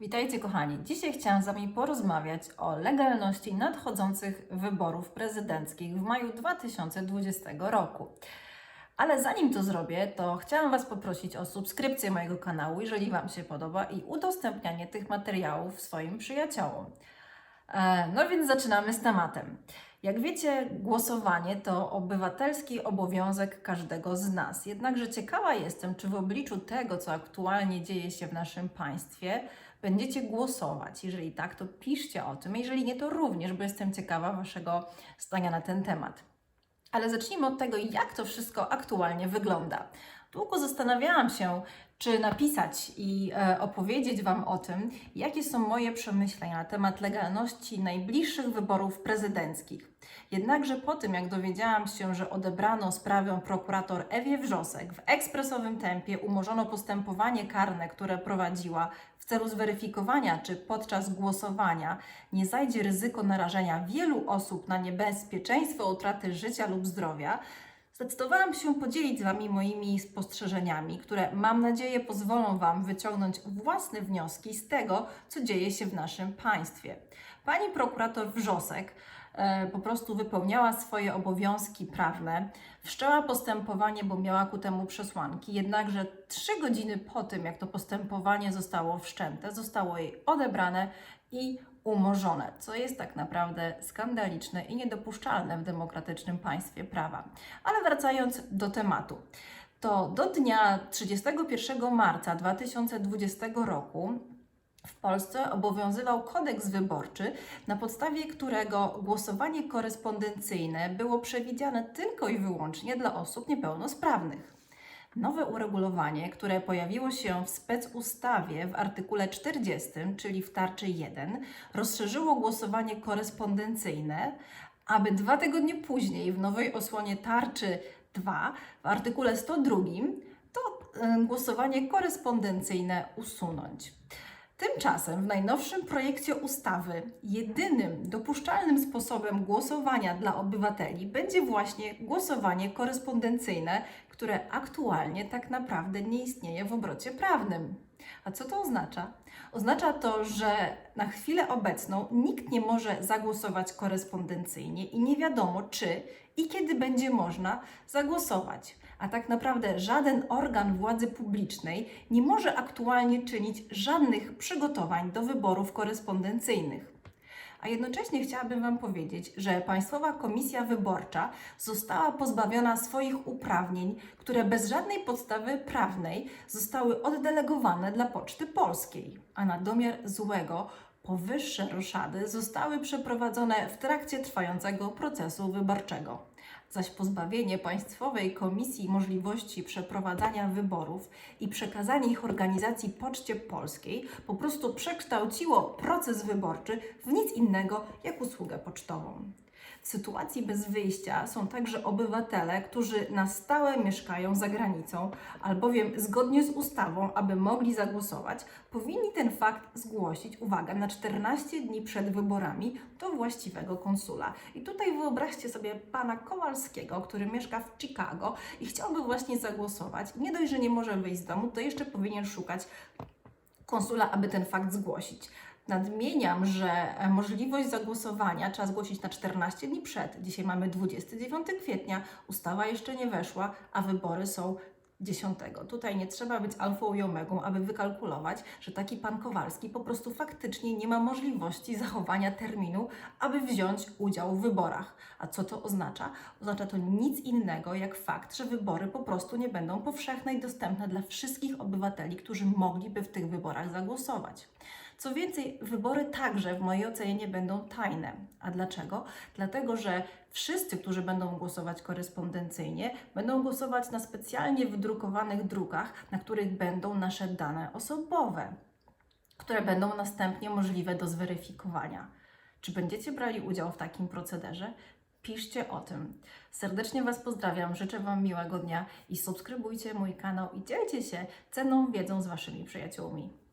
Witajcie kochani. Dzisiaj chciałam z Wami porozmawiać o legalności nadchodzących wyborów prezydenckich w maju 2020 roku. Ale zanim to zrobię, to chciałam Was poprosić o subskrypcję mojego kanału, jeżeli Wam się podoba, i udostępnianie tych materiałów swoim przyjaciołom. E, No więc zaczynamy z tematem. Jak wiecie, głosowanie to obywatelski obowiązek każdego z nas. Jednakże ciekawa jestem, czy w obliczu tego, co aktualnie dzieje się w naszym państwie, będziecie głosować. Jeżeli tak, to piszcie o tym. Jeżeli nie, to również, bo jestem ciekawa Waszego zdania na ten temat. Ale zacznijmy od tego, jak to wszystko aktualnie wygląda. Długo zastanawiałam się, czy napisać i e, opowiedzieć Wam o tym, jakie są moje przemyślenia na temat legalności najbliższych wyborów prezydenckich. Jednakże po tym, jak dowiedziałam się, że odebrano sprawę prokurator Ewie Wrzosek, w ekspresowym tempie umorzono postępowanie karne, które prowadziła w celu zweryfikowania, czy podczas głosowania nie zajdzie ryzyko narażenia wielu osób na niebezpieczeństwo utraty życia lub zdrowia, zdecydowałam się podzielić z Wami moimi spostrzeżeniami, które mam nadzieję pozwolą Wam wyciągnąć własne wnioski z tego, co dzieje się w naszym państwie. Pani prokurator Wrzosek e, po prostu wypełniała swoje obowiązki prawne, wszczęła postępowanie, bo miała ku temu przesłanki, jednakże trzy godziny po tym, jak to postępowanie zostało wszczęte, zostało jej odebrane i umorzone, co jest tak naprawdę skandaliczne i niedopuszczalne w demokratycznym państwie prawa. Ale wracając do tematu, to do dnia 31 marca 2020 roku w Polsce obowiązywał kodeks wyborczy, na podstawie którego głosowanie korespondencyjne było przewidziane tylko i wyłącznie dla osób niepełnosprawnych. Nowe uregulowanie, które pojawiło się w specustawie w artykule 40, czyli w tarczy 1, rozszerzyło głosowanie korespondencyjne, aby dwa tygodnie później w nowej osłonie tarczy 2 w artykule 102 to głosowanie korespondencyjne usunąć. Tymczasem w najnowszym projekcie ustawy jedynym dopuszczalnym sposobem głosowania dla obywateli będzie właśnie głosowanie korespondencyjne, które aktualnie tak naprawdę nie istnieje w obrocie prawnym. A co to oznacza? Oznacza to, że na chwilę obecną nikt nie może zagłosować korespondencyjnie i nie wiadomo, czy i kiedy będzie można zagłosować. A tak naprawdę żaden organ władzy publicznej nie może aktualnie czynić żadnych przygotowań do wyborów korespondencyjnych. A jednocześnie chciałabym Wam powiedzieć, że Państwowa Komisja Wyborcza została pozbawiona swoich uprawnień, które bez żadnej podstawy prawnej zostały oddelegowane dla Poczty Polskiej. A na domiar złego powyższe roszady zostały przeprowadzone w trakcie trwającego procesu wyborczego zaś pozbawienie Państwowej Komisji możliwości przeprowadzania wyborów i przekazanie ich organizacji Poczcie Polskiej po prostu przekształciło proces wyborczy w nic innego jak usługę pocztową. Sytuacji bez wyjścia są także obywatele, którzy na stałe mieszkają za granicą, albowiem zgodnie z ustawą, aby mogli zagłosować, powinni ten fakt zgłosić, uwaga, na 14 dni przed wyborami do właściwego konsula. I tutaj wyobraźcie sobie pana Kowalskiego, który mieszka w Chicago i chciałby właśnie zagłosować. Nie dość, że nie może wyjść z domu, to jeszcze powinien szukać konsula, aby ten fakt zgłosić. Nadmieniam, że e, możliwość zagłosowania trzeba zgłosić na 14 dni przed. Dzisiaj mamy 29 kwietnia, ustawa jeszcze nie weszła, a wybory są 10. Tutaj nie trzeba być alfą i omegą, aby wykalkulować, że taki pan Kowalski po prostu faktycznie nie ma możliwości zachowania terminu, aby wziąć udział w wyborach. A co to oznacza? Oznacza to nic innego jak fakt, że wybory po prostu nie będą powszechne i dostępne dla wszystkich obywateli, którzy mogliby w tych wyborach zagłosować. Co więcej, wybory także w mojej ocenie nie będą tajne. A dlaczego? Dlatego, że wszyscy, którzy będą głosować korespondencyjnie, będą głosować na specjalnie wydrukowanych drukach, na których będą nasze dane osobowe, które będą następnie możliwe do zweryfikowania. Czy będziecie brali udział w takim procederze? Piszcie o tym. Serdecznie Was pozdrawiam, życzę Wam miłego dnia i subskrybujcie mój kanał i dzielcie się cenną wiedzą z Waszymi przyjaciółmi.